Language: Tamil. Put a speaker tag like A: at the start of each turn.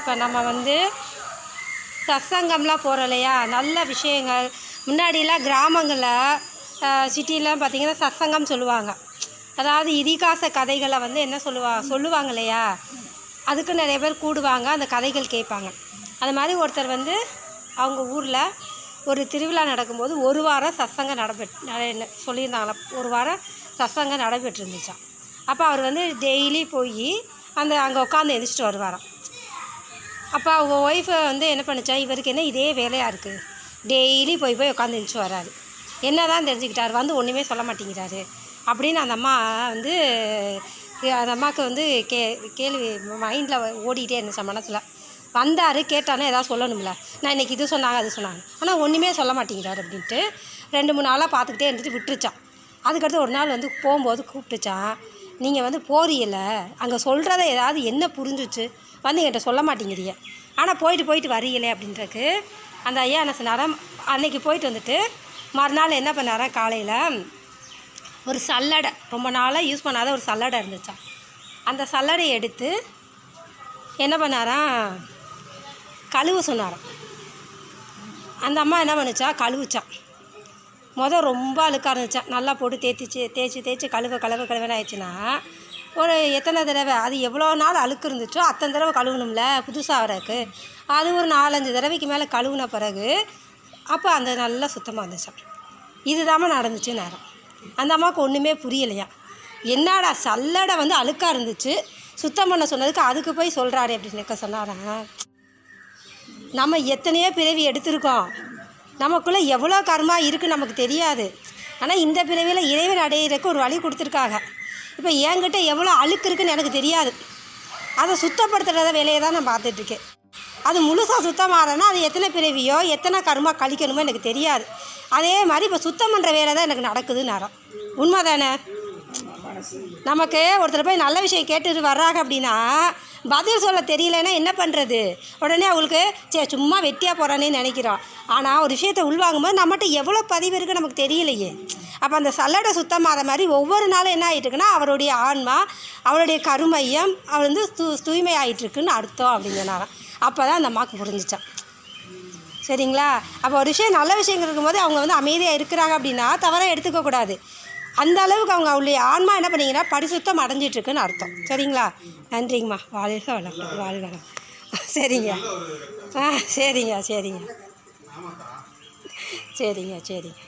A: இப்போ நம்ம வந்து சத்சங்கம்லாம் போகிறோம் இல்லையா? நல்ல விஷயங்கள். முன்னாடிலாம் கிராமங்களில் சிட்டிலாம் பார்த்திங்கன்னா சத்சங்கம் சொல்லுவாங்க. அதாவது இதிகாச கதைகளை வந்து என்ன சொல்லுவா சொல்லுவாங்க இல்லையா? அதுக்கு நிறைய பேர் கூடுவாங்க அந்த கதைகள் கேட்பாங்க. அது மாதிரி ஒருத்தர் வந்து அவங்க ஊரில் ஒரு திருவிழா நடக்கும்போது ஒரு வாரம் சத்சங்கம் நடைபெற்று நட சொல்லியிருந்தாங்களா? ஒரு வாரம் சத்சங்கம் நடைபெற்றிருந்துச்சாம். அப்போ அவர் வந்து டெய்லி போய் அந்த அங்கே உட்காந்து எந்திரிச்சிட்டு வருவாராம். அப்போ அவங்க ஒய்ஃபை வந்து என்ன பண்ணுச்சா இவருக்கு என்ன இதே வேலையாக இருக்குது டெய்லி போய் போய் உட்காந்து எழுந்துச்சு வராரு. என்ன தான் தெரிஞ்சுக்கிட்டார் வந்து ஒன்றுமே சொல்ல மாட்டேங்கிறாரு. அப்படின்னு அந்த அம்மா வந்து அந்த அம்மாவுக்கு வந்து கே கேள்வி மைண்டில் ஓடிக்கிட்டே இருந்துச்சு மனசில். வந்தார் கேட்டானே ஏதாவது சொல்லணும்ல. நான் இன்றைக்கி இது சொன்னாங்க அது சொன்னாங்க. ஆனால் ஒன்றுமே சொல்ல மாட்டேங்கிறாரு அப்படின்ட்டு ரெண்டு மூணு நாளாக பார்த்துக்கிட்டே இருந்துட்டு விட்டுருச்சான். அதுக்கடுத்து ஒரு நாள் வந்து போகும்போது கூப்பிட்டுச்சான். நீங்கள் வந்து போறீல்ல அங்கே சொல்கிறத ஏதாவது என்ன புரிஞ்சுச்சு? வந்து என்கிட்ட சொல்ல மாட்டேங்கிறீங்க. ஆனால் போயிட்டு போயிட்டு வரீங்களே அப்படின்றக்கு அந்த ஐயா என்ன சொன்னாராம் அன்னைக்கு போயிட்டு வந்துட்டு மறுநாள் என்ன பண்ணாராம் காலையில் ஒரு சல்லடை ரொம்ப நாளாக யூஸ் பண்ணாத ஒரு சல்லடை இருந்துச்சான் அந்த சல்லடையை எடுத்து என்ன பண்ணாராம் கழுவ சொன்னாராம். அந்த அம்மா என்ன பண்ணுச்சா கழுவுச்சான் மொதல் ரொம்ப அழுக்காக இருந்துச்சான் நல்லா போட்டு தேய்ச்சி தேய்ச்சி தேய்ச்சி கழுவ கழுவ கழுவன ஆயிடுச்சுன்னா ஒரு எத்தனை தடவை அது எவ்வளோ நாள் அழுக்கு இருந்துச்சோ அத்தனை தடவை கழுவணும்ல புதுசாக வரக்கு அது ஒரு நாலஞ்சு தடவைக்கு மேலே கழுவுன பிறகு அப்போ அந்த நல்லா சுத்தமாக இருந்துச்சான் இதுதாம்மா நடந்துச்சு நேரம். அந்த அம்மாவுக்கு ஒன்றுமே புரியலையா? என்னடா சல்லடை வந்து அழுக்காக இருந்துச்சு சுத்தம் பண்ண சொன்னதுக்கு அதுக்கு போய் சொல்கிறாரு அப்படின்னு சொன்னாராங்க நம்ம எத்தனையோ பிறவி எடுத்திருக்கோம். நமக்குள்ளே எவ்வளோ கர்மா இருக்குது நமக்கு தெரியாது. ஆனால் இந்த பிறவியில் இறைவன் அடையிறதுக்கு ஒரு வழி கொடுத்துருக்காங்க. இப்போ என்கிட்ட எவ்வளோ அழுக்கு இருக்குன்னு எனக்கு தெரியாது. அதை சுத்தப்படுத்துகிறத வேலையை தான் நான் பார்த்துட்ருக்கேன். அது முழுசாக சுத்தமாகறேன்னா அது எத்தனை பிறவியோ எத்தனை கருமா கழிக்கணுமோ எனக்கு தெரியாது. அதே மாதிரி இப்போ சுத்தம் பண்ணுற வேலை தான் எனக்கு நடக்குதுன்னு அறம் உண்மை தானே நமக்கு ஒருத்தர் போய் நல்ல விஷயம் கேட்டுட்டு வர்றாங்க அப்படின்னா பதில் சொல்ல தெரியலன்னா என்ன பண்ணுறது உடனே அவங்களுக்கு சே சும்மா வெட்டியாக போகிறானே நினைக்கிறோம் ஆனால் ஒரு விஷயத்தை உள்வாங்கும்போது நம்மகிட்ட எவ்வளோ பதிவு இருக்குது நமக்கு தெரியலையே. அப்போ அந்த சல்லடை சுத்தமாகிற மாதிரி ஒவ்வொரு நாளும் என்ன ஆகிட்டுருக்குன்னா அவருடைய ஆன்மா அவருடைய கருமையம் அவர் வந்து தூ தூய்மை ஆகிட்டுருக்குன்னு அர்த்தம் அப்படின்னு அப்போ தான் அந்த அம்மாவுக்கு புரிஞ்சிச்சான் சரிங்களா? அப்போ ஒரு விஷயம் நல்ல விஷயங்கள் இருக்கும்போது அவங்க வந்து அமைதியாக இருக்கிறாங்க அப்படின்னா தவறாக எடுத்துக்கக்கூடாது. அந்த அளவுக்கு அவங்க அவளுடைய ஆன்மா என்ன பண்ணீங்கன்னா பரிசுத்தம் அடைஞ்சிட்ருக்குன்னு அர்த்தம். சரிங்களா? நன்றிங்கம்மா. வாழ்க வளம் வாழ்க வளம் சரிங்க. ஆ சரிங்க சரிங்க. சரிங்க சரிங்க.